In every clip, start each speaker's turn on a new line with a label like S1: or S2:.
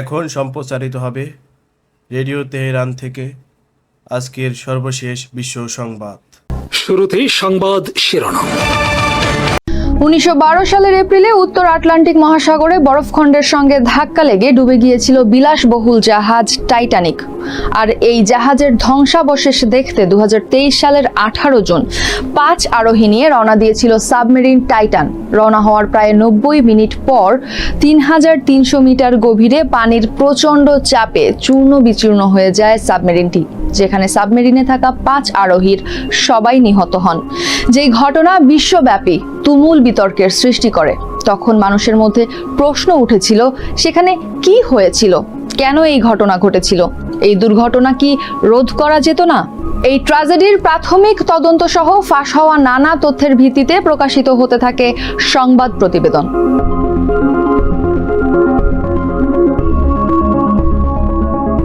S1: এখন সম্প্রচারিত হবে রেডিও তেহরান থেকে আজকের সর্বশেষ বিশ্ব সংবাদ।
S2: শুরুতেই সংবাদ শিরোনাম।
S3: উনিশশো বারো সালের এপ্রিলে উত্তর আটলান্টিক মহাসাগরে বরফখণ্ডের সঙ্গে ধাক্কা লেগে ডুবে গিয়েছিল বিলাসবহুল জাহাজ টাইটানিক। আর এই জাহাজের ধ্বংসাবশেষ দেখতে দু হাজার তেইশ সালের আঠারো জুন পাঁচ আরোহী নিয়ে রওনা দিয়েছিল সাবমেরিন টাইটান। রওনা হওয়ার প্রায় নব্বই মিনিট পর তিন হাজার তিনশো মিটার গভীরে পানির প্রচণ্ড চাপে চূর্ণ বিচূর্ণ হয়ে যায় সাবমেরিনটি, যেখানে সাবমেরিনে থাকা পাঁচ আরোহীর সবাই নিহত হন। যেই ঘটনা বিশ্বব্যাপী তুমুল বিতর্কের সৃষ্টি করে। তখন মানুষের মধ্যে প্রশ্ন উঠেছিল, সেখানে কি হয়েছিল? কেন এই ঘটনা ঘটেছিল? এই দুর্ঘটনা কি রোধ করা যেত না? এই ট্র্যাজেডির প্রাথমিক তদন্ত সহ ফাঁস হওয়া নানা তথ্যের ভিত্তিতে প্রকাশিত হতে থাকে সংবাদ প্রতিবেদন।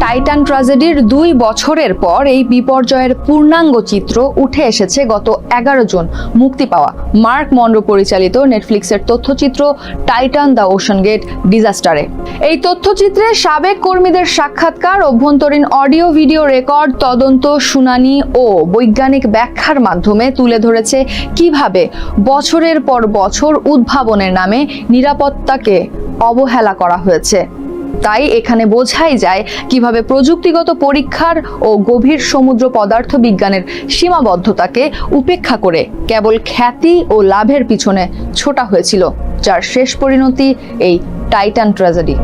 S3: টাইটান ট্র্যাজেডির দুই বছরের পর এই বিপর্যয়ের পূর্ণাঙ্গ চিত্র উঠে এসেছে গত এগারো জুন। মুক্তি পাওয়া মার্ক মন্ডো পরিচালিত নেটফ্লিক্সের তথ্যচিত্র টাইটান দ্য ওশন গেট ডিজাস্টারে। এই তথ্যচিত্রে সাবেক কর্মীদের সাক্ষাৎকার, অভ্যন্তরীণ অডিও, ভিডিও রেকর্ড, তদন্ত, শুনানি ও বৈজ্ঞানিক ব্যাখ্যার মাধ্যমে তুলে ধরেছে কীভাবে বছরের পর বছর উদ্ভাবনের নামে নিরাপত্তাকে অবহেলা করা হয়েছে। তাই এখানে বোঝাই যায় কীভাবে প্রযুক্তিগত পরীক্ষার ও গভীর সমুদ্র পদার্থ বিজ্ঞানের সীমাবদ্ধতাকে উপেক্ষা করে কেবল খ্যাতি ও লাভের পিছনে ছোটা হয়েছিল, যার শেষ পরিণতি এই টাইটান ট্র্যাজেডি।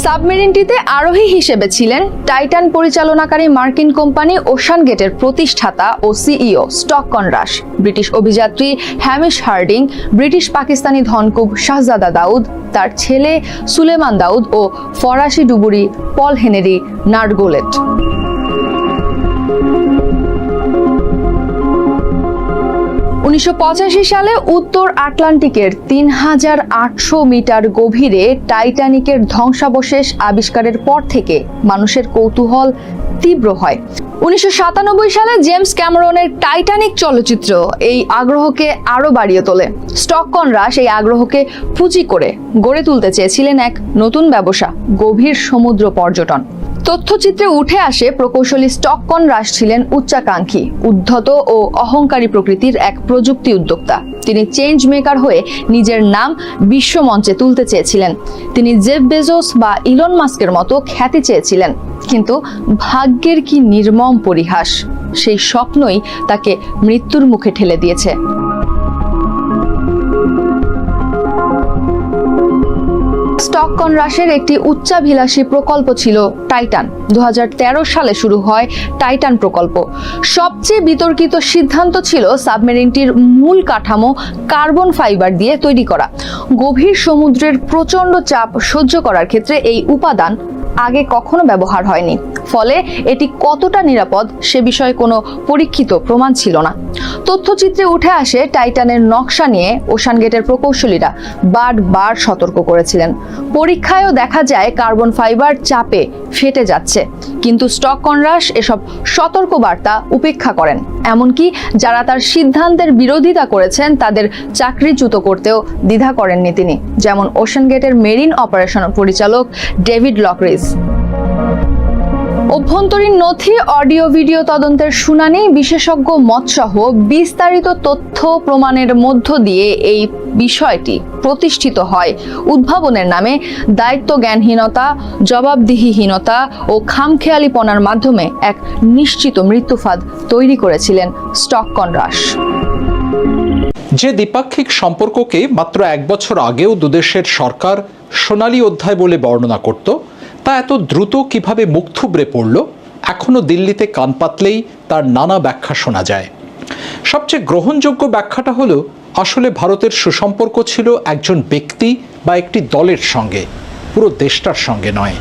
S3: সাবমেরিনটিতে আরোহী হিসেবে ছিলেন টাইটান পরিচালনাকারী মার্কিন কোম্পানি ওশান গেটের প্রতিষ্ঠাতা ও সিইও স্টক কনরাস ব্রিটিশ অভিযাত্রী হ্যামিশ হার্ডিং, ব্রিটিশ পাকিস্তানি ধনকুব শাহজাদা দাউদ, তার ছেলে সুলেমান দাউদ ও ফরাসি ডুবুরি পল হেনেরি নার্গোলেট। উনিশশো পঁচাশি সালে উত্তর আটলান্টিকের তিন হাজার আটশো মিটার গভীরে টাইটানিকের ধ্বংসাবশেষ আবিষ্কারের পর থেকে মানুষের কৌতূহল তীব্র হয়। উনিশশো সাতানব্বই সালে জেমস ক্যামেরনের টাইটানিক চলচ্চিত্র এই আগ্রহকে আরও বাড়িয়ে তোলে। স্টককনরা সেই আগ্রহকে পুঁজি করে গড়ে তুলতে চেয়েছিলেন এক নতুন ব্যবসা, গভীর সমুদ্র পর্যটন। তথ্যচিত্রে উঠে আসে প্রকৌশলী স্টককন রাস ছিলেন উচ্চাকাঙ্ক্ষী, উদ্ধত ও অহংকারী প্রকৃতির এক প্রযুক্তি উদ্যোক্তা। তিনি চেঞ্জ মেকার হয়ে নিজের নাম বিশ্বমঞ্চে তুলতে চেয়েছিলেন। তিনি জেফ বেজোস বা ইলন মাস্কের মতো খ্যাতি চেয়েছিলেন। কিন্তু ভাগ্যের কি নির্মম পরিহাস? সেই স্বপ্নই তাকে মৃত্যুর মুখে ঠেলে দিয়েছে। স্টককন রাশের একটি উচ্চাভিলাষী প্রকল্প ছিল টাইটান। দু হাজার তেরো সালে শুরু হয় টাইটান প্রকল্প। সবচেয়ে বিতর্কিত সিদ্ধান্ত ছিল সাবমেরিনটির মূল কাঠামো কার্বন ফাইবার দিয়ে তৈরি করা। গভীর সমুদ্রের প্রচণ্ড চাপ সহ্য করার ক্ষেত্রে এই উপাদান আগে কখনো ব্যবহার হয়নি। ফলে এটি কতটা নিরাপদ সে বিষয়ে কোনো পরীক্ষিত প্রমাণ ছিল না। তথ্যচিত্রে উঠে আসে টাইটানের নকশা নিয়ে ওশান গেটের প্রকৌশলীরা বারবার সতর্ক করেছিলেন। পরীক্ষায়ও দেখা যায় কার্বন ফাইবার চাপে ফেটে যাচ্ছে। কিন্তু স্টক কনরাস এসব সতর্ক বার্তা উপেক্ষা করেন। এমনকি যারা তার সিদ্ধান্তের বিরোধিতা করেছেন, তাদের চাকরিচ্যুত করতেও দ্বিধা করেননি তিনি। যেমন ওশান গেটের মেরিন অপারেশন পরিচালক ডেভিড লকরিস অভ্যন্তরীণ নথি, অডিও, ভিডিও তদন্তের শুনানি, বিশেষজ্ঞ মতসহ বিস্তারিত তথ্য প্রমাণের মধ্য দিয়ে এই বিষয়টি প্রতিষ্ঠিত হয়। উদ্ভাবনের নামে দায়িত্ব জ্ঞানহীনতা জবাবদিহিহীনতা ও খামখেয়ালিপনার মাধ্যমে এক নিশ্চিত মৃত্যুফাদ তৈরি করেছিলেন স্টক কনরাস
S2: যে দ্বিপাক্ষিক সম্পর্ককে মাত্র এক বছর আগেও দুদেশের সরকার সোনালী অধ্যায় বলে বর্ণনা করত তা এত দ্রুত কীভাবে মুখ থুবড়ে পড়ল এখনও দিল্লিতে কান পাতলেই তার নানা ব্যাখ্যা শোনা যায়। সবচেয়ে গ্রহণযোগ্য ব্যাখ্যাটা হলো, আসলে ভারতের সুসম্পর্ক ছিল একজন ব্যক্তি বা একটি দলের সঙ্গে, পুরো দেশটার সঙ্গে নয়।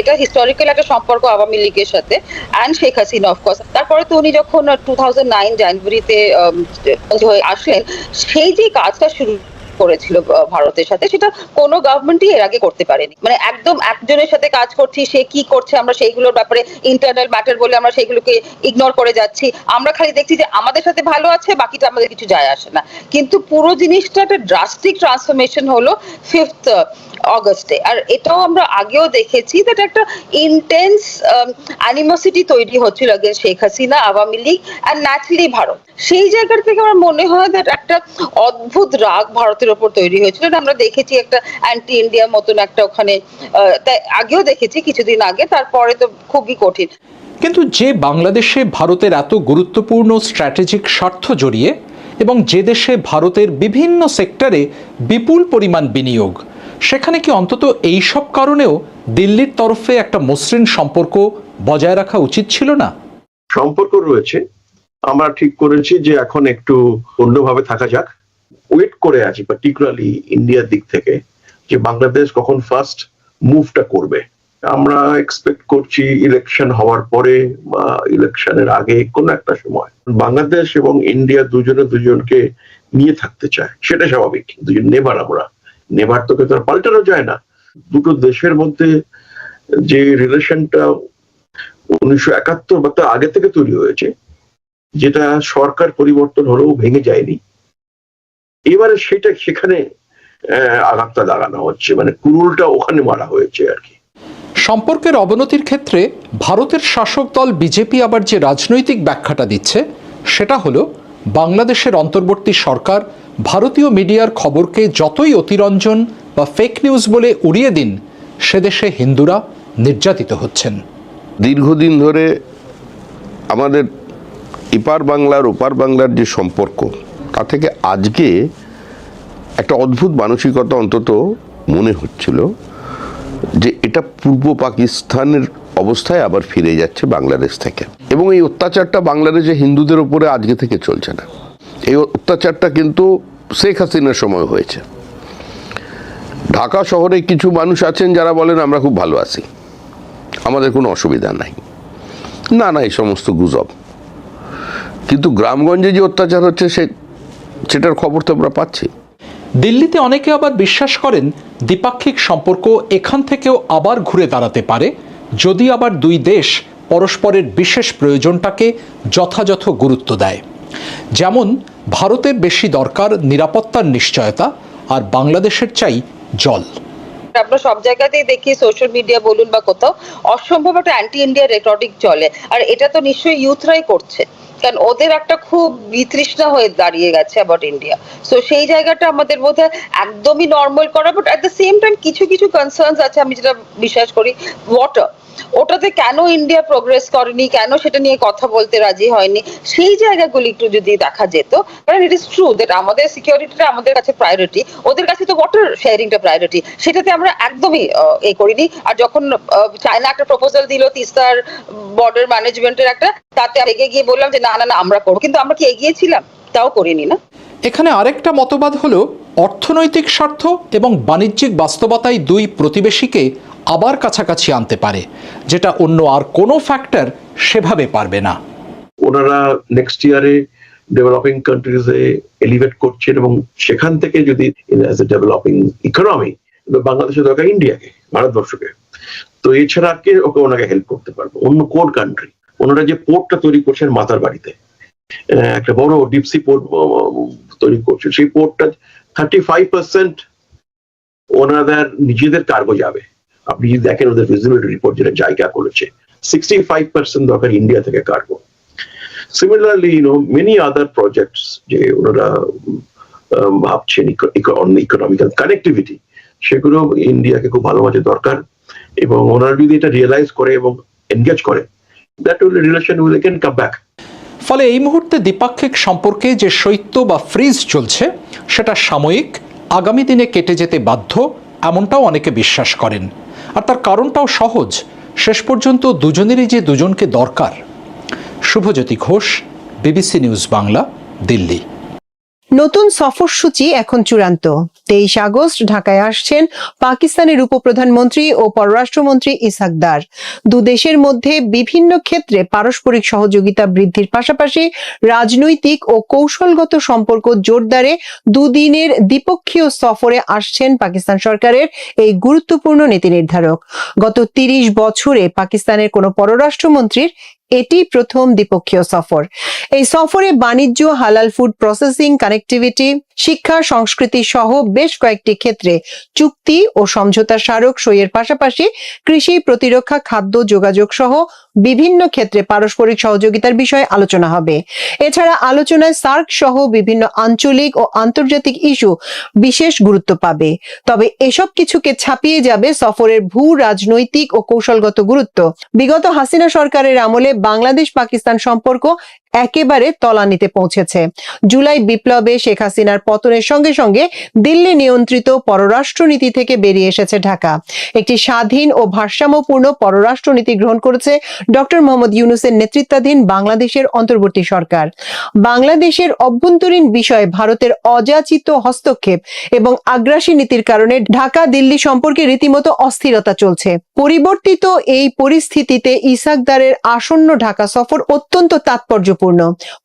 S4: এটা হিস্টোরিক্যাল একটা সম্পর্ক আওয়ামী লীগের সাথে অ্যান্ড শেখ হাসিনা অফকোর্স তারপরে তো উনি যখন টু থাউজেন্ড নাইন জানুয়ারিতে আসলেন সেই যে কাজটা শুরু করেছিল ভারতের সাথে, সেটা কোনো গভর্নমেন্টই এর আগে করতে পারেনি। মানে একদম একজনের সাথে কাজ করছি, সে কি করছে, আমরা সেইগুলোর ব্যাপারে ইন্টারনাল ম্যাটার বলে আমরা সেইগুলোকে ইগনোর করে যাচ্ছি। আমরা খালি দেখছি যে আমাদের সাথে ভালো আছে, বাকিটা আমাদের কিছু যায় আসে না। কিন্তু পুরো জিনিসটা একটা ড্রাস্টিক ট্রান্সফরমেশন হলো ফিফথ অগস্টে আর এটাও আমরা আগেও দেখেছি দ্যাট একটা ইন্টেন্স অ্যানিমোসিটি তৈরি হচ্ছিল আগে শেখ হাসিনা, আওয়ামী লীগ আর ন্যাচলি ভারত। সেই জায়গার থেকে আমার মনে হয় দ্যাট একটা অদ্ভুত রাগ ভারতের ওপর তৈরি হয়েছিল। আমরা দেখেছি একটা অ্যান্টি ইন্ডিয়া মতন একটা ওখানে তাই আগেও দেখেছি কিছুদিন আগে তারপরে তো খুবই কঠিন।
S2: কিন্তু যে বাংলাদেশে ভারতের এত গুরুত্বপূর্ণ স্ট্র্যাটেজিক স্বার্থ জড়িয়ে এবং যে দেশে ভারতের বিভিন্ন সেক্টরে বিপুল পরিমাণ বিনিয়োগ সেখানে কি অন্তত এই সব কারণেও দিল্লির তরফে একটা মসৃণ সম্পর্ক বজায় রাখা উচিত ছিল না?
S5: সম্পর্ক রয়েছে। আমরা ঠিক করেছি যে এখন একটু অন্যভাবে থাকা যাক। ওয়েট করে আছি পার্টিকুলারলি ইন্ডিয়ার দিক থেকে, যে বাংলাদেশ কখন ফার্স্ট মুভটা করবে। আমরা এক্সপেক্ট করছি ইলেকশন হওয়ার পরে বা ইলেকশনের আগে কোনো একটা সময় বাংলাদেশ এবং ইন্ডিয়া দুজনে দুজনকে নিয়ে থাকতে চায়। সেটা স্বাভাবিক, দুজন নেবার আমরা। নেবার তো কেউ পাল্টানো যায় না। দুটো দেশের মধ্যে যে রিলেশনটা উনিশশো একাত্তর বা তার আগে থেকে তৈরি হয়েছে, যেটা সরকার পরিবর্তন হলেও ভেঙে যায়নি। এবারে সেটা সেখানে আঘাতটা লাগানো হচ্ছে। মানে কুরুলটা ওখানে মারা হয়েছে আর কি।
S2: সম্পর্কের অবনতির ক্ষেত্রে ভারতের শাসক দল বিজেপি আবার যে রাজনৈতিক ব্যাখ্যাটা দিচ্ছে সেটা হলো বাংলাদেশের অন্তর্বর্তী সরকার ভারতীয় মিডিয়ার খবরকে যতই অতিরঞ্জন বা ফেক নিউজ বলে উড়িয়ে দিন সে দেশে হিন্দুরা নির্যাতিত হচ্ছেন।
S6: দীর্ঘদিন ধরে আমাদের এপার বাংলার ওপার বাংলার যে সম্পর্ক তা থেকে আজকে একটা অদ্ভুত মানসিকতা অন্তত মনে হচ্ছিল যে এটা পূর্ব পাকিস্তানের অবস্থায় আবার ফিরে যাচ্ছে বাংলাদেশ থেকে। এবং এই অত্যাচারটা বাংলাদেশে হিন্দুদের উপরে আজকে থেকে চলছে না। এই অত্যাচারটা কিন্তু শেখ হাসিনার সময় হয়েছে। ঢাকা শহরে কিছু মানুষ আছেন যারা বলেন, আমরা খুব ভালো আছি। আমাদের কোনো অসুবিধা নাই। না না, এই সমস্ত গুজব। কিন্তু গ্রামগঞ্জে যে অত্যাচার হচ্ছে, সে সেটার খবর তো আমরা পাচ্ছি।
S2: দিল্লিতে অনেকে আবার বিশ্বাস করেন দ্বিপাক্ষিক সম্পর্ক এখান থেকেও আবার ঘুরে দাঁড়াতে পারে যদি আবার দুই দেশ পরস্পরের বিশেষ প্রয়োজনটাকে যথাযথ গুরুত্ব দেয়। যেমন ভারতের বেশি দরকার নিরাপত্তার নিশ্চয়তা আর বাংলাদেশের চাই জল।
S4: আমরা সব জায়গাতেই দেখি সোশ্যাল মিডিয়া বলুন বা কোথাও অসম্ভব একটা অ্যান্টি ইন্ডিয়া রেটরিক চলে। আর এটা তো নিশ্চয়ই ইউথরাই করছে। কারণ ওদের একটা খুব বিতৃষ্ণা হয়ে দাঁড়িয়ে গেছে অ্যাবাউট ইন্ডিয়া সো সেই জায়গাটা আমাদের বোধহয় একদমই নর্মাল করা but at the same time কিছু কিছু কনসার্নস আছে, আমি যেটা বিশ্বাস করি। ওয়াটার ওটাতে কেন ইন্ডিয়া প্রোগ্রেস করেনি, কেন সেটা নিয়ে কথা বলতে রাজি হয়নি? সেই জায়গাগুলি একটু যদি দেখা যেত, কারণ ইট ইস ট্রু দ্যাট আমাদের সিকিউরিটিটা আমাদের কাছে প্রায়োরিটি ওদের কাছে তো ওয়াটার শেয়ারিংটা প্রায়োরিটি সেটাতে আমরা একদমই এ করিনি। আর যখন চায়না একটা প্রপোজাল দিল তিস্তার বর্ডার ম্যানেজমেন্টের একটা, তাতে এগিয়ে গিয়ে বললাম যে না না না আমরা করব। কিন্তু আমরা কি এগিয়েছিলাম? তাও করিনি না।
S2: এখানে আরেকটা মতবাদ হলো অর্থনৈতিক স্বার্থ এবং বাণিজ্যিক বাস্তবতায় দুই প্রতিবেশীকে আবার কাছাকাছি আনতে পারে যেটা অন্য আর কোনো ফ্যাক্টর সেভাবে পারবে না।
S5: ওনারা নেক্সট ইয়ারে ডেভেলপিং কান্ট্রিজে এলিভেট করছেন এবং সেখান থেকে যদি অ্যাজ এ ডেভেলপিং ইকোনমি বাংলাদেশের দরকার ইন্ডিয়াকে ভারতবর্ষকে। তো এছাড়া কে ওকে ওনাকে হেল্প করতে পারবে? অন্য কোন কান্ট্রি ওনারা যে পোর্টটা তৈরি করছেন মাতার বাড়িতে একটা বড় ডিপসি পোর্ট তৈরি করছে সেই পোর্টটা থার্টি ফাইভ পার্সেন্ট ওনাদের নিজেদের কার্গো যাবে। আপনি যদি দেখেন ওদের ফিজিবিলিটি রিপোর্ট যেটা জায়গা করেছে সিক্সটি ফাইভ পার্সেন্ট দরকার ইন্ডিয়া থেকে cargo similarly you know many other projects যে ওনারা ভাবছেন ইকোনমিক্যাল কানেক্টিভিটি সেগুলো ইন্ডিয়াকে খুব ভালোবাসে দরকার এবং ওনারা যদি এটা রিয়েলাইজ করে এবং এনগেজ করে that will relation will can come back
S2: ফলে এই মুহূর্তে দ্বিপাক্ষিক সম্পর্কে যে শৈত্য বা ফ্রিজ চলছে সেটা সাময়িক আগামী দিনে কেটে যেতে বাধ্য এমনটাও অনেকে বিশ্বাস করেন। আর তার কারণটাও সহজ শেষ পর্যন্ত দুজনেরই যে দুজনকে দরকার। Subhajyoti Ghosh BBC News Bangla Delhi.
S7: নতুন সফরসূচি এখন চূড়ান্ত। তেইশ আগস্ট ঢাকায় আসছেন পাকিস্তানের উপপ্রধানমন্ত্রী ও পররাষ্ট্রমন্ত্রী ইসাকদার দু দেশের মধ্যে বিভিন্ন ক্ষেত্রে পারস্পরিক সহযোগিতা বৃদ্ধির পাশাপাশি রাজনৈতিক ও কৌশলগত সম্পর্ক জোরদারে দুদিনের দ্বিপক্ষীয় সফরে আসছেন পাকিস্তান সরকারের এই গুরুত্বপূর্ণ নীতি নির্ধারক। গত তিরিশ বছরে পাকিস্তানের কোনো পররাষ্ট্রমন্ত্রীর এটি প্রথম দ্বিপক্ষীয় সফর। এই সফরে বাণিজ্য, হালাল ফুড প্রসেসিং কানেক্টিভিটি শিক্ষা, সংস্কৃতি সহ বেশ কয়েকটি ক্ষেত্রে চুক্তি ও সমঝোতা স্মারক সইয়ের পাশাপাশি কৃষি প্রতিরক্ষা, খাদ্য, যোগাযোগ সহ বিভিন্ন ক্ষেত্রে পারস্পরিক সহযোগিতার বিষয়ে আলোচনা হবে। এছাড়া আলোচনায় সার্ক সহ বিভিন্ন আঞ্চলিক ও আন্তর্জাতিক ইস্যু বিশেষ গুরুত্ব পাবে। তবে এসব কিছুকে ছাপিয়ে যাবে সফরের ভূ রাজনৈতিক ও কৌশলগত গুরুত্ব। বিগত হাসিনা সরকারের আমলে বাংলাদেশ পাকিস্তান সম্পর্ক একেবারে তলানিতে পৌঁছেছে। জুলাই বিপ্লবে শেখ হাসিনার পতনের সঙ্গে সঙ্গে দিল্লি নিয়ন্ত্রিত পররাষ্ট্রনীতি থেকে বেরিয়ে এসেছে ঢাকা। একটি স্বাধীন ও ভারসাম্যপূর্ণ পররাষ্ট্রনীতি গ্রহণ করেছে ডক্টর মোহাম্মদ ইউনুসের নেতৃত্বাধীন বাংলাদেশের অন্তর্বর্তী সরকার। বাংলাদেশের অভ্যন্তরীণ বিষয়ে ভারতের অযাচিত হস্তক্ষেপ এবং আগ্রাসী নীতির কারণে ঢাকা দিল্লি সম্পর্কে রীতিমতো অস্থিরতা চলছে। পরিবর্তিত এই পরিস্থিতিতে ইসাকদারের আসন্ন ঢাকা সফর অত্যন্ত তাৎপর্যপূর্ণ।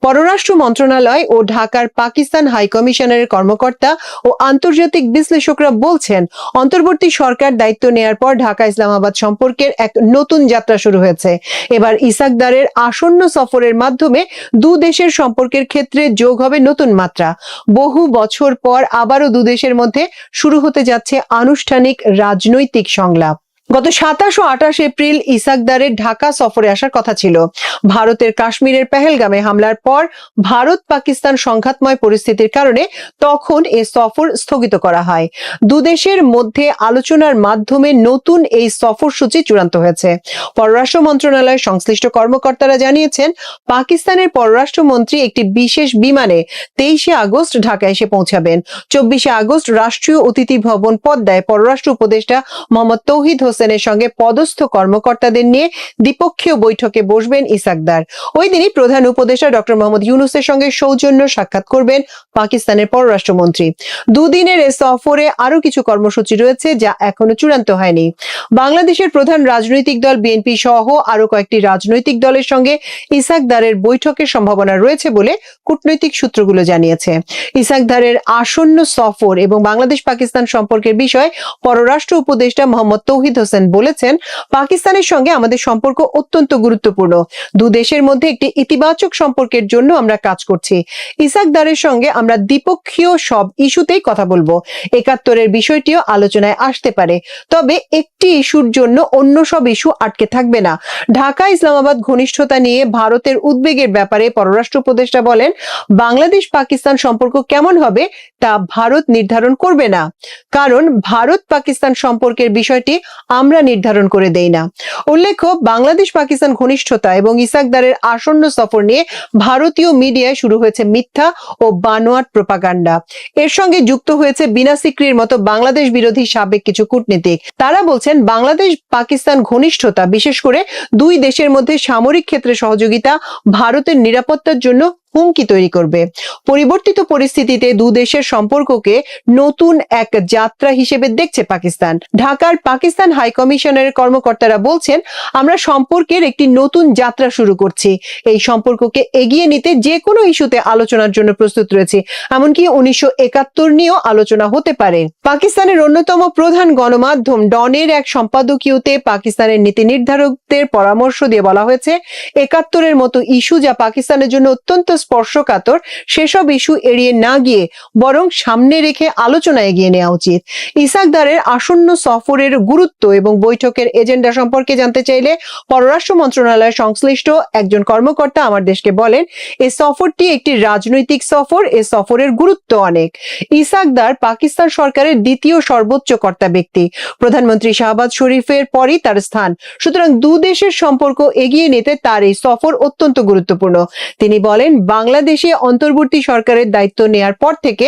S7: পররাষ্ট্র মন্ত্রণালয় ও ঢাকার পাকিস্তান হাই কমিশনারের কর্মকর্তা ও আন্তর্জাতিক বিশ্লেষকরা বলছেন, অন্তর্বর্তী সরকার দায়িত্ব নেয়ার পর ঢাকা ইসলামাবাদ সম্পর্কের এক নতুন যাত্রা শুরু হয়েছে। এবার ইসাকদারের আসন্ন সফরের মাধ্যমে দু দেশের সম্পর্কের ক্ষেত্রে যোগ হবে নতুন মাত্রা। বহু বছর পর আবারও দু দেশের মধ্যে শুরু হতে যাচ্ছে আনুষ্ঠানিক রাজনৈতিক সংলাপ। গত সাতাশ ও আঠাশ এপ্রিল ইসাকদারের ঢাকা সফরে আসার কথা ছিল। ভারতের কাশ্মীরের পেহেলগামে হামলার পর ভারত পাকিস্তান সংঘাতময় পরিস্থিতির কারণে তখন এ সফর স্থগিত করা হয়। দুদেশের মধ্যে আলোচনার মাধ্যমে নতুন এই সফর সূচি চূড়ান্ত হয়েছে। পররাষ্ট্র মন্ত্রণালয়ের সংশ্লিষ্ট কর্মকর্তারা জানিয়েছেন, পাকিস্তানের পররাষ্ট্রমন্ত্রী একটি বিশেষ বিমানে তেইশে আগস্ট ঢাকায় এসে পৌঁছাবেন। চব্বিশে আগস্ট রাষ্ট্রীয় অতিথি ভবন পদ্মায় পররাষ্ট্র উপদেষ্টা মোহাম্মদ তৌহিদ হোসেনের সঙ্গে পদস্থ কর্মকর্তাদের নিয়ে দ্বিপক্ষীয় বৈঠকে বসবেন ইসাকদার। ওই দিনই প্রধান উপদেষ্টা ডক্টর মোহাম্মদ ইউনুসের সঙ্গে সৌজন্য সাক্ষাৎ করবেন পাকিস্তানের পররাষ্ট্রমন্ত্রী। দুদিনের এ সফরে আরও কিছু কর্মসূচি রয়েছে যা এখনও চূড়ান্ত হয়নি। বাংলাদেশের প্রধান রাজনৈতিক দল বিএনপি সহ আরও কয়েকটি রাজনৈতিক দলের সঙ্গে ইসাকদারের বৈঠকের সম্ভাবনা রয়েছে বলে কূটনৈতিক সূত্রগুলো জানিয়েছে। ইসাকদারের আসন্ন সফর এবং বাংলাদেশ পাকিস্তান সম্পর্কের বিষয়ে পররাষ্ট্র উপদেষ্টা মোহাম্মদ তৌহিদ হোসেন বলেছেন, পাকিস্তানের সঙ্গে আমাদের সম্পর্ক অত্যন্ত গুরুত্বপূর্ণ। দু দেশের মধ্যে একটি ইতিবাচক সম্পর্কের জন্য আমরা কাজ করছি। ইসাকদারের সঙ্গে আমরা দ্বিপক্ষীয় সব ইস্যুতেই কথা বলব। একাত্তরের বিষয়টিও আলোচনায় আসতে পারে। তবে একটি ইস্যুর জন্য অন্য সব ইস্যু আটকে থাকবে না। ঢাকা ইসলামাবাদ ঘনিষ্ঠতা নিয়ে ভারতের উদ্বেগের ব্যাপারে পররাষ্ট্র উপদেষ্টা বলেন, বাংলাদেশ পাকিস্তান সম্পর্ক কেমন হবে তা ভারত নির্ধারণ করবে না। কারণ ভারত পাকিস্তান সম্পর্কের বিষয়টি আমরা নির্ধারণ করে দেই না। উল্লেখ্য, বাংলাদেশ পাকিস্তান ঘনিষ্ঠতা এবং ইসাকদারের আসন্ন সফর নিয়ে ভারতীয় মিডিয়ায় শুরু হয়েছে মিথ্যা ও বানোয়াট প্রপাগান্ডা। এর সঙ্গে যুক্ত হয়েছে বিনা সিক্রির মতো বাংলাদেশ বিরোধী সাবেক কিছু কূটনীতিক। তারা বলছেন, বাংলাদেশ পাকিস্তান ঘনিষ্ঠতা, বিশেষ করে দুই দেশের মধ্যে সামরিক ক্ষেত্রে সহযোগিতা, ভারতের নিরাপত্তার জন্য হুমকি তৈরি করবে। পরিবর্তিত পরিস্থিতিতে দু দেশের সম্পর্ককে নতুন এক যাত্রা হিসেবে দেখছে পাকিস্তান। ঢাকার পাকিস্তান হাই কমিশনের কর্মকর্তারা বলছেন, আমরা সম্পর্কের একটি নতুন যাত্রা শুরু করছি। এই সম্পর্ককে এগিয়ে নিতে যে কোনো ইস্যুতে আলোচনার জন্য প্রস্তুত রয়েছে। এমনকি উনিশশো একাত্তর নিয়েও আলোচনা হতে পারে। পাকিস্তানের অন্যতম প্রধান গণমাধ্যম ডনের এক সম্পাদকীয়তে পাকিস্তানের নীতি নির্ধারকদের পরামর্শ দিয়ে বলা হয়েছে, একাত্তরের মতো ইস্যু যা পাকিস্তানের জন্য অত্যন্ত স্পর্শকাতর সেসব ইস্যু এড়িয়ে না গিয়ে বরং সামনে রেখে আলোচনা এগিয়ে নেওয়া উচিত। ইসাকদারের আসন্ন সফরের গুরুত্ব এবং বৈঠকের এজেন্ডা সম্পর্কে জানতে চাইলে পররাষ্ট্র মন্ত্রণালয়ের সংশ্লিষ্ট একজন কর্মকর্তা আমার দেশকে বলেন এই সফরটি একটি রাজনৈতিক সফর, এ সফরের গুরুত্ব অনেক। ইসাকদার পাকিস্তান সরকারের দ্বিতীয় সর্বোচ্চ কর্তা ব্যক্তি। প্রধানমন্ত্রী শাহবাজ শরীফের পরই তার স্থান। সুতরাং দু দেশের সম্পর্ক এগিয়ে নিতে তার এই সফর অত্যন্ত গুরুত্বপূর্ণ। তিনি বলেন বাংলাদেশে অন্তর্বর্তী সরকারের দায়িত্ব নেয়ার পর থেকে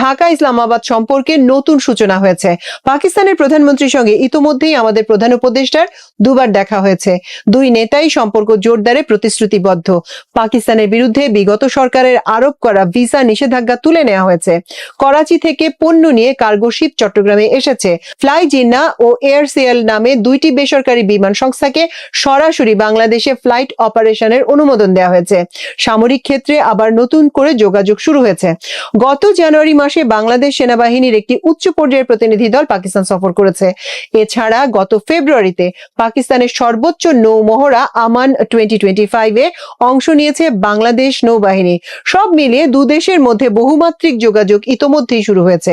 S7: ঢাকা ইসলামাবাদ সম্পর্কে নতুন সূচনা হয়েছে। পাকিস্তানের প্রধানমন্ত্রীর সঙ্গে ইতোমধ্যেই আমাদের প্রধান উপদেষ্টার দুবার দেখা হয়েছে। দুই নেতাই সম্পর্ক জোরদারে প্রতিশ্রুতিবদ্ধ। পাকিস্তানের বিরুদ্ধে বিগত সরকারের আরোপ করা ভিসা নিষেধাজ্ঞা তুলে নেওয়া হয়েছে। করাচি থেকে পণ্য নিয়ে কার্গো শিপ চট্টগ্রামে এসেছে। ফ্লাই জিন্না ও এয়ারসিএল নামে দুইটি বেসরকারি বিমান সংস্থাকে সরাসরি বাংলাদেশে ফ্লাইট অপারেশনের অনুমোদন দেওয়া হয়েছে। সামরিক ক্ষেত্রে আবার নতুন করে যোগাযোগ শুরু হয়েছে। গত জানুয়ারি মাসে বাংলাদেশ সেনাবাহিনীর একটি উচ্চ পর্যায়ের প্রতিনিধি দল পাকিস্তান সফর করেছে। এছাড়া গত ফেব্রুয়ারিতে পাকিস্তানের সর্বোচ্চ নৌ মহড়া আমান টোয়েন্টি টোয়েন্টি ফাইভে অংশ নিয়েছে বাংলাদেশ নৌবাহিনী। সব মিলিয়ে দেশের মধ্যে বহুমাত্রিক যোগাযোগ ইতোমধ্যেই শুরু হয়েছে।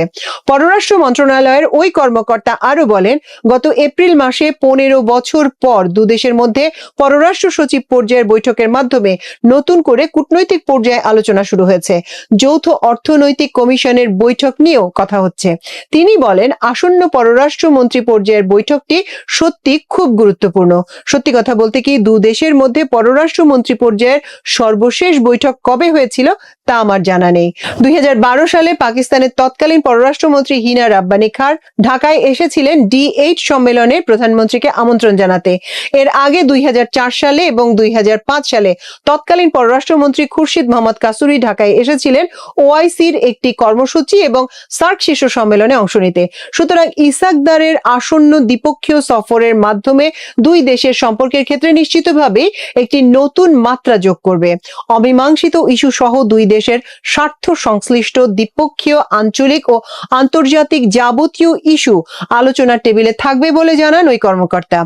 S7: পররাষ্ট্র মন্ত্রণালয়ের ওই কর্মকর্তা আরও বলেন, গত এপ্রিল মাসে পনেরো বছর পর দু দেশের মধ্যে পররাষ্ট্র সচিব পর্যায়ের বৈঠকের মাধ্যমে নতুন করে কূটনৈতিক পর্যায়ে আলোচনা শুরু হয়েছে। যৌথ অর্থনৈতিক কমিশনের বৈঠক নিয়েও কথা হচ্ছে। তিনি বলেন, আসন্ন পররাষ্ট্র মন্ত্রী পর্যায়ের বৈঠকটি সত্যি খুব গুরুত্বপূর্ণ। সত্যি কথা বলতে কি, দু দেশের মধ্যে পররাষ্ট্র মন্ত্রী পর্যায়ের সর্বশেষ বৈঠক কবে হয়েছিল তা আমার জানা নেই। দুই হাজার বারো সালে পাকিস্তানের তৎকালীন পররাষ্ট্রমন্ত্রী হিনা রাব্বানি খার ঢাকায় এসেছিলেন ডি এইট সম্মেলনে প্রধানমন্ত্রীকে আমন্ত্রণ জানাতে। এর আগে দুই হাজার চার সালে এবং দুই হাজার পাঁচ সালে তৎকালীন পররাষ্ট্রমন্ত্রী খুরশিদ মোহাম্মদ কাসুরি ঢাকায় এসেছিলেন ওআইসির একটি কর্মসূচি এবং সার্ক শীর্ষ সম্মেলনে অংশ নিতে। সুতরাং ইসাকদারের আসন্ন দ্বিপক্ষীয় সফরের মাধ্যমে দুই দেশের সম্পর্কের ক্ষেত্রে নিশ্চিতভাবেই একটি নতুন মাত্রা যোগ করবে। অমীমাংসিত ইস্যু সহ দুই দেশের স্বার্থ সংশ্লিষ্ট দ্বিপক্ষীয় আঞ্চলিক ও আন্তর্জাতিক যাবতীয় ইস্যু আলোচনার টেবিলে থাকবে বলে জানান ওই কর্মকর্তা।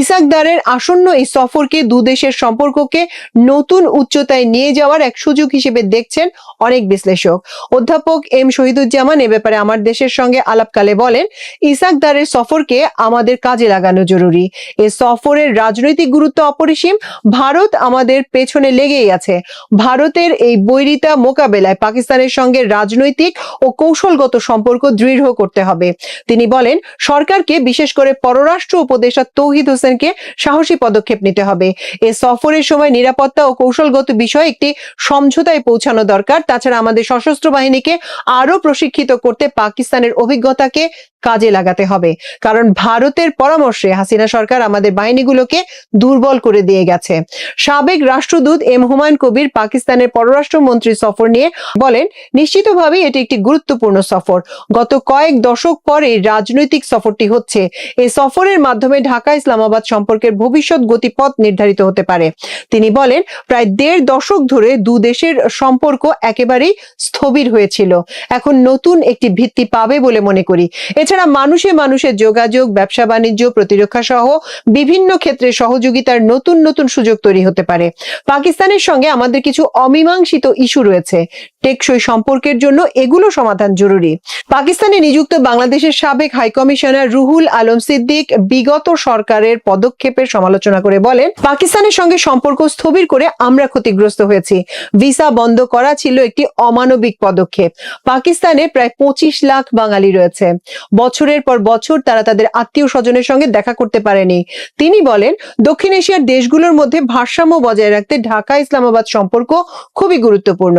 S7: ইসাকদারের আসন্ন এই সফরকে দু দেশের সম্পর্ককে নতুন উচ্চতায় নিয়ে যাওয়ার এক সুযোগ হিসেবে দেখছেন অনেক বিশ্লেষক। অধ্যাপক এম শহীদুজ্জামান এ ব্যাপারে আমার দেশের সঙ্গে আলাপকালে বলেন ইসাকদারের সফরকে আমাদের কাজে লাগানো জরুরি। এ সফরের রাজনৈতিক গুরুত্ব অপরিসীম, ভারত আমাদের পেছনে লেগেই আছে। ভারতের এই বৈরিতা মোকাবেলায় পাকিস্তানের সঙ্গে রাজনৈতিক ও কৌশলগত সম্পর্ক দৃঢ় করতে হবে। তিনি বলেন, সরকারকে বিশেষ করে পররাষ্ট্র উপদেষ্টা তৌহিদ হোসেনকে সাহসী পদক্ষেপ নিতে হবে। এ সফরের সময় নিরাপত্তা ও কৌশলগত বিষয়ে একটি সমঝোতায় পৌঁছানো দরকার। তাছাড়া আমাদের সশস্ত্র বাহিনীকে আরও প্রশিক্ষিত করতে পাকিস্তানের অভিজ্ঞতাকে কাজে লাগাতে হবে। কারণ ভারতের পরামর্শে হাসিনা সরকার আমাদের বাহিনীগুলোকে দুর্বল করে দিয়ে গেছে। সাবেক রাষ্ট্রদূত এম হুমায়ুন কবির পাকিস্তানের পররাষ্ট্র মন্ত্রী সফর নিয়ে বলেন, নিশ্চিতভাবে এটি একটি গুরুত্বপূর্ণ সফর। গত কয়েক দশক পরে রাজনৈতিক সফরটি হচ্ছে। এই সফরের মাধ্যমে ঢাকা ইসলামাবাদ সম্পর্কের ভবিষ্যৎ গতিপথ নির্ধারিত হতে পারে। তিনি বলেন, প্রায় দেড় দশক ধরে দু দেশের সম্পর্ক একেবারেই স্থবির হয়েছিল। এখন নতুন একটি ভিত্তি পাবে বলে মনে করি। এছাড়া মানুষে মানুষের যোগাযোগ, ব্যবসা বাণিজ্য, প্রতিরক্ষা সহ বিভিন্ন ক্ষেত্রে সহযোগিতার নতুন নতুন সুযোগ তৈরি হতে পারে। পাকিস্তানের সঙ্গে আমাদের কিছু অমীমাংসিত ইস্যু রয়েছে। টেকসই সম্পর্কের জন্য এগুলো সমাধান জরুরি। পাকিস্তানে নিযুক্ত বাংলাদেশের সাবেক হাইকমিশনার রুহুল আলম সিদ্দিক বিগত সরকারের পদক্ষেপের সমালোচনা করে বলেন, পাকিস্তানের সঙ্গে সম্পর্ক স্থবির করে আমরা ক্ষতিগ্রস্ত হয়েছি। ভিসা বন্ধ করা ছিল একটি অমানবিক পদক্ষেপ। পাকিস্তানে প্রায় পঁচিশ লাখ বাঙালি রয়েছে। বছরের পর বছর তারা তাদের আত্মীয় স্বজনের সঙ্গে দেখা করতে পারেনি। তিনি বলেন, দক্ষিণ এশিয়ার দেশগুলোর মধ্যে ভারসাম্য বজায় রাখতে ঢাকা ইসলামাবাদ সম্পর্ক খুবই গুরুত্বপূর্ণ।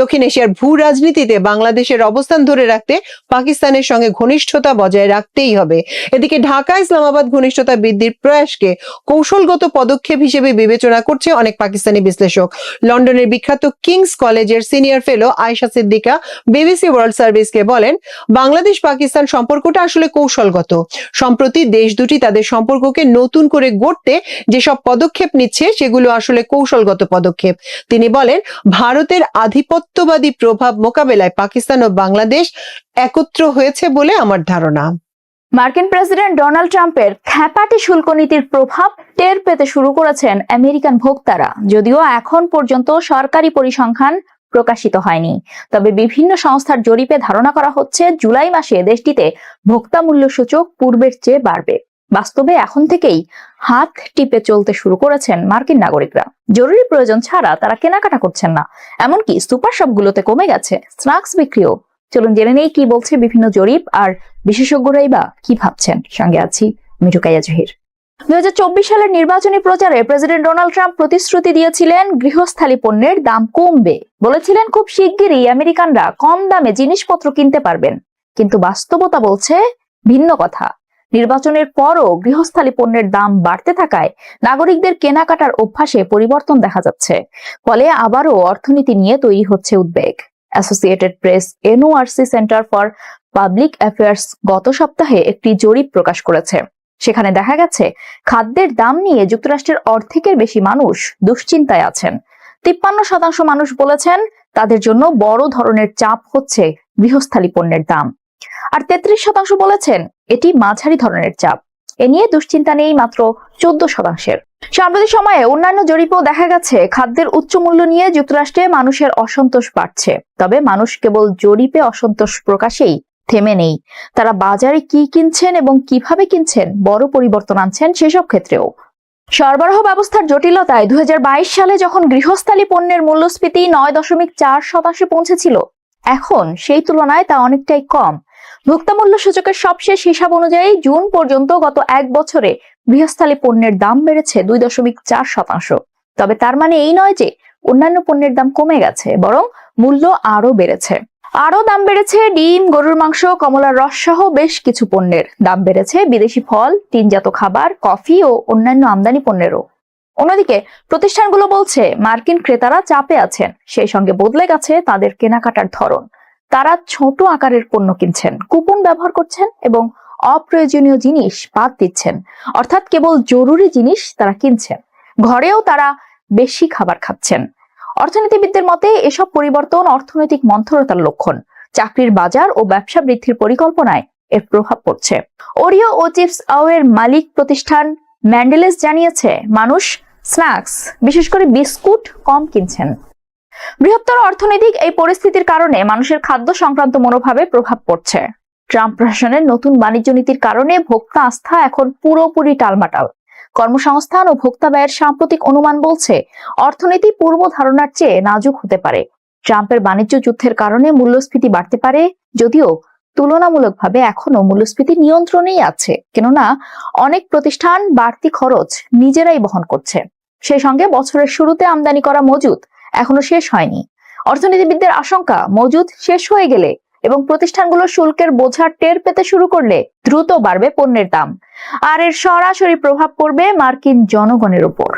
S7: দক্ষিণ এশিয়ার ভূ রাজনীতিতে বাংলাদেশের অবস্থান ধরে রাখতে পাকিস্তানের সঙ্গে ঘনিষ্ঠতা বজায় রাখতেই হবে। এদিকে ঢাকা ইসলামাবাদ ঘনিষ্ঠতা বৃদ্ধির প্রয়াসকে কৌশলগত পদক্ষেপ হিসেবে বিবেচনা করছে অনেক পাকিস্তানি বিশ্লেষক। লন্ডনের বিখ্যাত কিংস কলেজের senior fellow Ayesha Siddiqa BBC World সার্ভিসকে বলেন বাংলাদেশ পাকিস্তান সম্পর্কটা আসলে কৌশলগত। সম্প্রতি দেশ দুটি তাদের সম্পর্ককে নতুন করে গড়তে যেসব পদক্ষেপ নিচ্ছে, সেগুলো আসলে কৌশলগত পদক্ষেপ। তিনি বলেন, ভারতের আধিপত্যবাদী প্রভাব মোকাবেলায় পাকিস্তান ও বাংলাদেশ একত্র হয়েছে বলে আমার ধারণা।
S3: মার্কিন প্রেসিডেন্ট ডোনাল্ড ট্রাম্পের খ্যাপাটি শুল্ক নীতির প্রভাব টের পেতে শুরু করেছেন আমেরিকান ভোক্তারা। যদিও এখন পর্যন্ত সরকারি পরিসংখ্যান প্রকাশিত হয়নি। তবে বিভিন্ন সংস্থার জরিপে ধারণা করা হচ্ছে, জুলাই মাসে দেশটিতে ভোক্তা মূল্য সূচক পূর্বের চেয়ে বাড়বে। বাস্তবে এখন থেকেই হাত টিপে চলতে শুরু করেছেন মার্কিন নাগরিকরা। জরুরি প্রয়োজন ছাড়া তারা কেনাকাটা করছেন না। এমনকি সুপার শপগুলোতে কমে গেছে। স্ন্যাক্স বিক্রিও। চলুন জেনে নেই কি বলছে বিভিন্ন জরিপ, আর বিশেষজ্ঞরাই বা কি ভাবছেন। সঙ্গে আছি মিঠুকাইয়া জহির।
S8: দুই হাজার চব্বিশ সালের নির্বাচনী প্রচারে প্রেসিডেন্ট ডোনাল্ড ট্রাম্প প্রতিশ্রুতি দিয়েছিলেন গৃহস্থালী পণ্যের দাম কমবে। বলেছিলেন, খুব শিগগিরই আমেরিকানরা কম দামে জিনিসপত্র কিনতে পারবেন। কিন্তু বাস্তবতা বলছে ভিন্ন কথা। নির্বাচনের পরও গৃহস্থালী পণ্যের দাম বাড়তে থাকায় নাগরিকদের কেনাকাটার অভ্যাসে পরিবর্তন দেখা যাচ্ছে। ফলে আবারও অর্থনীতি নিয়ে তৈরি হচ্ছে উদ্বেগ। Associated Press NORC Center for Public Affairs গত সপ্তাহে একটি জরিপ প্রকাশ করেছে। সেখানে দেখা গেছে, খাদ্যের দাম নিয়ে যুক্তরাষ্ট্রের অর্ধেকের বেশি মানুষ দুশ্চিন্তায় আছেন। তিপ্পান্ন শতাংশ মানুষ বলেছেন, তাদের জন্য বড় ধরনের চাপ হচ্ছে গৃহস্থালী পণ্যের দাম। আর তেত্রিশ শতাংশ বলেছেন, এটি মাঝারি ধরনের চাপ। এ নিয়ে দুশ্চিন্তা নেই মাত্র চোদ্দ শতাংশের। সাম্প্রতিক সময়ে অন্যান্য জরিপেও দেখা গেছে, খাদ্যের উচ্চ মূল্য নিয়ে যুক্তরাষ্ট্রে মানুষের অসন্তোষ বাড়ছে। তবে মানুষ কেবল জরিপে অসন্তোষ প্রকাশেই থেমে নেই। তারা বাজারে কি কিনছেন এবং কীভাবে কিনছেন বড় পরিবর্তন আনছেন সেসব ক্ষেত্রেও। সরবরাহ ব্যবস্থার জটিলতায় দুই হাজার বাইশ সালে যখন গৃহস্থালী পণ্যের মূল্যস্ফীতি নয় দশমিক চার শতাংশে পৌঁছেছিল, এখন সেই তুলনায় তা অনেকটাই কম। ভোক্তা মূল্য সূচকের সবশেষ হিসাব অনুযায়ী জুন পর্যন্ত গত এক বছরে গৃহস্থালী পণ্যের দাম বেড়েছে দুই দশমিক চার শতাংশ। তবে তার মানে এই নয় যে অন্যান্য পণ্যের দাম কমে গেছে, বরং মূল্য আরও বেড়েছে। আরও দাম বেড়েছে ডিম, গরুর মাংস, কমলার রস সহ বেশ কিছু পণ্যের। দাম বেড়েছে বিদেশি ফল টিনজাত খাবার, কফি ও অন্যান্য আমদানি পণ্যেরও। অন্যদিকে প্রতিষ্ঠানগুলো বলছে মার্কিন ক্রেতারা চাপে আছেন। সেই সঙ্গে বদলে গেছে তাদের কেনাকাটার ধরন। তারা ছোট আকারের পণ্য কিনছেন, কুপন ব্যবহার করছেন এবং অপ্রয়োজনীয় জিনিস বাদ দিচ্ছেন। অর্থাৎ কেবল জরুরি জিনিস তারা কিনছেন। ঘরেও তারা বেশি খাবার খাচ্ছেন। অর্থনীতিবিদদের মতে, এসব পরিবর্তন অর্থনৈতিক মন্থরতার লক্ষণ। চাকরির বাজার ও ব্যবসা বৃদ্ধির পরিকল্পনায় এর প্রভাব পড়ছে। ওরিও ও চিপস আওয়ের মালিক প্রতিষ্ঠান ম্যান্ডেলেস জানিয়েছে, মানুষ স্ন্যাক্স, বিশেষ করে বিস্কুট কম কিনছেন। বৃহত্তর অর্থনৈতিক এই পরিস্থিতির কারণে মানুষের খাদ্য সংক্রান্ত মনোভাবে প্রভাব পড়ছে। ট্রাম্প প্রশাসনের নতুন বাণিজ্য নীতির কারণে ভোক্তা আস্থা এখন পুরোপুরি টালমাটাল। কর্মসংস্থান ও ভোক্তা ব্যয়ের সাম্প্রতিক অনুমান বলছে, অর্থনীতি পূর্ব ধারণার চেয়ে নাজুক হতে পারে। ট্রাম্পের বাণিজ্য যুদ্ধের কারণে মূল্যস্ফীতি বাড়তে পারে, যদিও তুলনামূলকভাবে এখনও মূল্যস্ফীতি নিয়ন্ত্রণেই আছে, কেননা অনেক প্রতিষ্ঠান বাড়তি খরচ নিজেরাই বহন করছে। সেই সঙ্গে বছরের শুরুতে আমদানি করা মজুদ এখনও শেষ হয়নি। অর্থনীতিবিদদের আশঙ্কা, মজুদ শেষ হয়ে গেলে এবং প্রতিষ্ঠানগুলো শুল্কের বোঝা টের পেতে শুরু করলে দ্রুত বাড়বে পণ্যের দাম। আর এর সরাসরি প্রভাব পড়বে মার্কিন জনগণের উপর।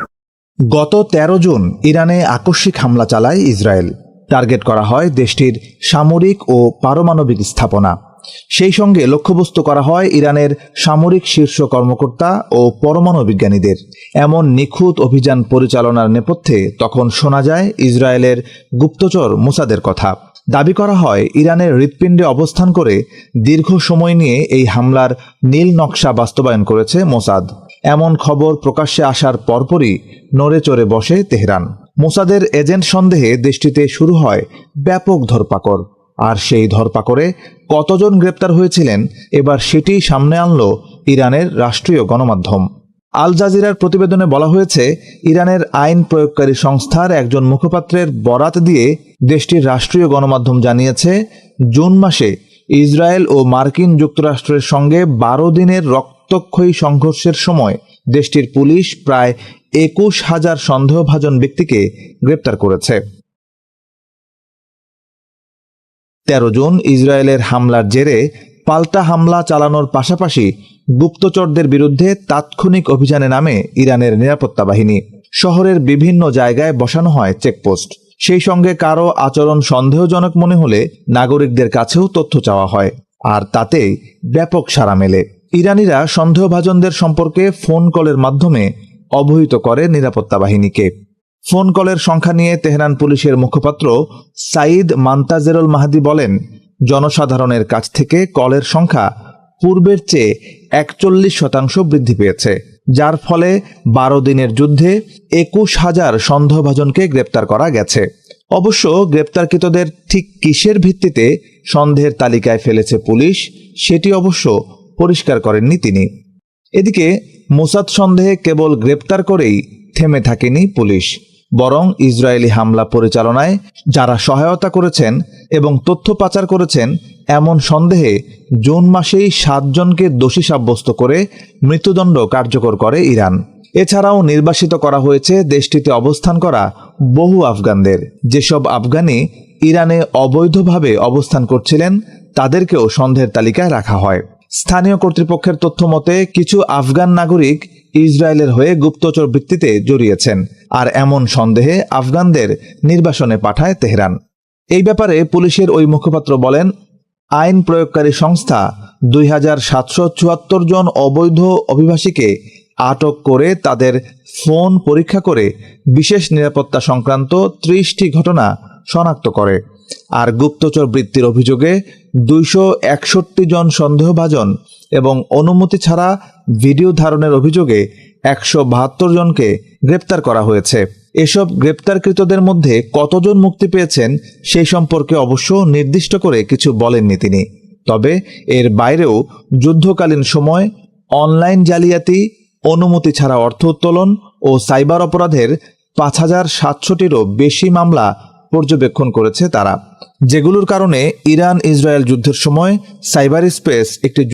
S9: গত ১৩ জুন ইরানে আকস্মিক হামলা চালায় ইসরায়েল। টার্গেট করা হয় দেশটির সামরিক ও পারমাণবিক স্থাপনা। সেই সঙ্গে লক্ষ্যবস্তু করা হয় ইরানের সামরিক শীর্ষ কর্মকর্তা ও পরমাণু বিজ্ঞানীদের। এমন নিখুঁত অভিযান পরিচালনার নেপথ্যে তখন শোনা যায় ইসরায়েলের গুপ্তচর মোসাদের কথা। দাবি করা হয়, ইরানের হৃৎপিণ্ডে অবস্থান করে দীর্ঘ সময় নিয়ে এই হামলার নীল নকশা বাস্তবায়ন করেছে মোসাদ। এমন খবর প্রকাশ্যে আসার পরপরই নড়ে চড়ে বসে তেহরান। মোসাদের এজেন্ট সন্দেহে দেশটিতে শুরু হয় ব্যাপক ধরপাকড়। আর সেই ধরপাকড়ে কতজন গ্রেপ্তার হয়েছিলেন, এবার সেটি সামনে আনল ইরানের রাষ্ট্রীয় গণমাধ্যম। আল জাজিরার প্রতিবেদনে বলা হয়েছে, ইরানের আইন প্রয়োগকারী সংস্থার একজন মুখপাত্রের বরাত দিয়ে দেশটির রাষ্ট্রীয় গণমাধ্যম জানিয়েছে, জুন মাসে ইসরায়েল ও মার্কিন যুক্তরাষ্ট্রের সঙ্গে বারো দিনের রক্তক্ষয়ী সংঘর্ষের সময় দেশটির পুলিশ প্রায় একুশ হাজার সন্দেহভাজন ব্যক্তিকে গ্রেপ্তার করেছে। তেরো জুন ইসরায়েলের হামলার জেরে পাল্টা হামলা চালানোর পাশাপাশি গুপ্তচরদের বিরুদ্ধে তাৎক্ষণিক অভিযানে নামে ইরানের নিরাপত্তা বাহিনী। শহরের বিভিন্ন জায়গায় বসানো হয় চেকপোস্ট। সেই সঙ্গে কারও আচরণ সন্দেহজনক মনে হলে নাগরিকদের কাছেও তথ্য চাওয়া হয়। আর তাতেই ব্যাপক সাড়া মেলে। ইরানিরা সন্দেহভাজনদের সম্পর্কে ফোন কলের মাধ্যমে অবহিত করে নিরাপত্তা বাহিনীকে। ফোন কলের সংখ্যা নিয়ে তেহরান পুলিশের মুখপাত্র সাইদ মান্তাজেরুল মাহাদি বলেন, জনসাধারণের কাছ থেকে কলের সংখ্যা পূর্বের চেয়ে একচল্লিশ শতাংশ বৃদ্ধি পেয়েছে, যার ফলে বারো দিনের যুদ্ধে একুশ হাজার সন্দেহভাজনকে গ্রেপ্তার করা গেছে। অবশ্য গ্রেপ্তারকৃতদের ঠিক কিসের ভিত্তিতে সন্দেহের তালিকায় ফেলেছে পুলিশ, সেটি অবশ্য পরিষ্কার করেননি তিনি। এদিকে মোসাদ সন্দেহে কেবল গ্রেপ্তার করেই থেমে থাকেনি পুলিশ। বরং ইসরায়েলি হামলা পরিচালনায় যারা সহায়তা করেছেন এবং তথ্য পাচার করেছেন এমন সন্দেহে জুন মাসেই সাতজনকে দোষী সাব্যস্ত করে মৃত্যুদণ্ড কার্যকর করে ইরান। এছাড়াও নির্বাসিত করা হয়েছে দেশটিতে অবস্থান করা বহু আফগানদের। যেসব আফগানি ইরানে অবৈধভাবে অবস্থান করছিলেন, তাদেরকেও সন্দেহের তালিকায় রাখা হয়। স্থানীয় কর্তৃপক্ষের তথ্য মতে, কিছু আফগান নাগরিক ইসরায়েলের হয়ে গুপ্তচর বৃত্তিতে জড়িয়েছেন আর এমন সন্দেহে আফগানদের নির্বাসনে পাঠায় তেহরান। এই ব্যাপারে পুলিশের ওই মুখপাত্র বলেন, আইন প্রয়োগকারী সংস্থা দুই হাজার সাতশো চুয়াত্তর জন অবৈধ অভিবাসীকে আটক করে তাদের ফোন পরীক্ষা করে বিশেষ নিরাপত্তা সংক্রান্ত ত্রিশটি ঘটনা শনাক্ত করে আর গুপ্তচর বৃত্তির অভিযোগে দুইশো একষট্টি জন সন্দেহভাজন এবং অনুমতি ছাড়া ভিডিও ধারণের অভিযোগে একশো বাহাত্তর জনকে গ্রেপ্তার করা হয়েছে। এসব গ্রেপ্তারকৃতদের মধ্যে কতজন মুক্তি পেয়েছেন সেই সম্পর্কে অবশ্য নির্দিষ্ট করে কিছু বলেননি তিনি। তবে এর বাইরেও যুদ্ধকালীন সময় অনলাইন জালিয়াতি, অনুমতি ছাড়া অর্থ উত্তোলন ও সাইবার অপরাধের পাঁচ হাজার সাতশোটিরও বেশি মামলা পর্যবেক্ষণ করেছে তারা। যেগুলোর কারণে ইরান ইসরায়েল যুদ্ধের সময় সাইবার স্পেস একটি